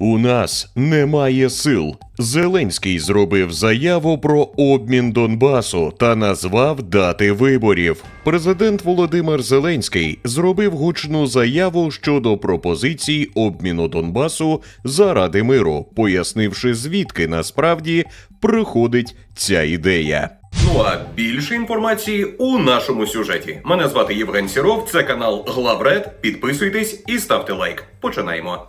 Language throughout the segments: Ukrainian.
У нас немає сил. Зеленський зробив заяву про обмін Донбасу та назвав дати виборів. Президент Володимир Зеленський зробив гучну заяву щодо пропозицій обміну Донбасу заради миру, пояснивши звідки насправді приходить ця ідея. Ну а більше інформації у нашому сюжеті. Мене звати Євген Сіров, це канал Главред. Підписуйтесь і ставте лайк. Починаємо.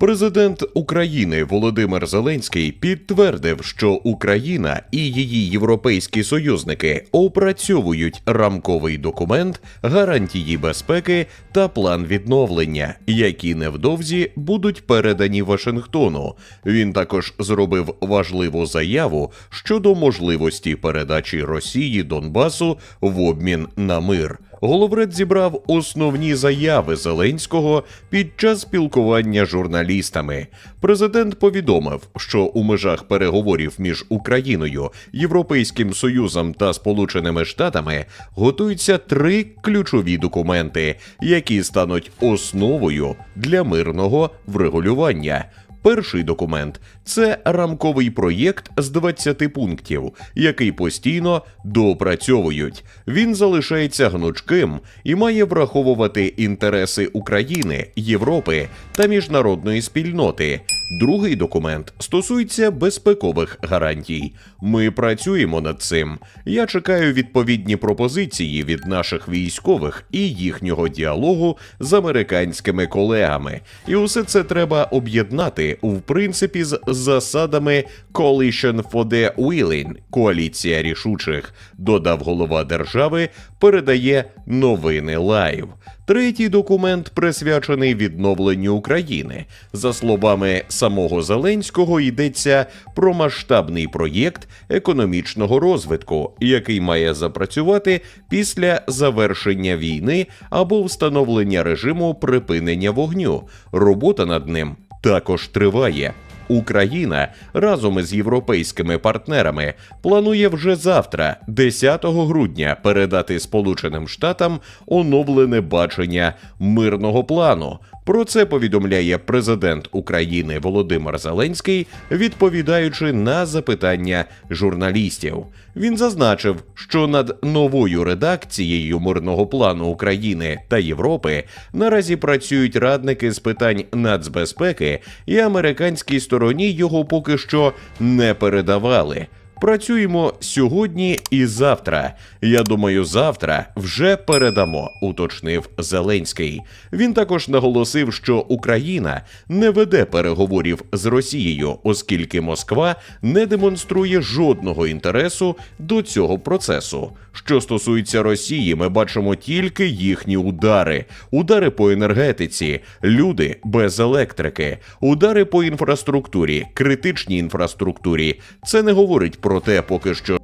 Президент України Володимир Зеленський підтвердив, що Україна і її європейські союзники опрацьовують рамковий документ гарантії безпеки та план відновлення, які невдовзі будуть передані Вашингтону. Він також зробив важливу заяву щодо можливості передачі Росії Донбасу в обмін на мир. Головред зібрав основні заяви Зеленського під час спілкування з журналістами. Президент повідомив, що у межах переговорів між Україною, Європейським Союзом та Сполученими Штатами готуються три ключові документи, які стануть основою для мирного врегулювання. Перший документ це рамковий проєкт з 20 пунктів, який постійно доопрацьовують. Він залишається гнучким і має враховувати інтереси України, Європи та міжнародної спільноти. Другий документ стосується безпекових гарантій. Ми працюємо над цим. Я чекаю відповідні пропозиції від наших військових і їхнього діалогу з американськими колегами. І усе це треба об'єднати в принципі з засадами Coalition for the Willing – коаліція рішучих. Додав голова держави, передає новини Лайв. Третій документ присвячений відновленню України. За словами самого Зеленського, йдеться про масштабний проєкт економічного розвитку, який має запрацювати після завершення війни або встановлення режиму припинення вогню. Робота над ним також триває. Україна разом із європейськими партнерами планує вже завтра, 10 грудня, передати Сполученим Штатам оновлене бачення мирного плану. Про це повідомляє президент України Володимир Зеленський, відповідаючи на запитання журналістів. Він зазначив, що над новою редакцією мирного плану України та Європи наразі працюють радники з питань нацбезпеки, і американській стороні його поки що не передавали. Працюємо сьогодні і завтра. Я думаю, завтра вже передамо, уточнив Зеленський. Він також наголосив, що Україна не веде переговорів з Росією, оскільки Москва не демонструє жодного інтересу до цього процесу. Що стосується Росії, ми бачимо тільки їхні удари: удари по енергетиці, люди без електрики, удари по інфраструктурі, критичній інфраструктурі. Це не говорить про те, поки що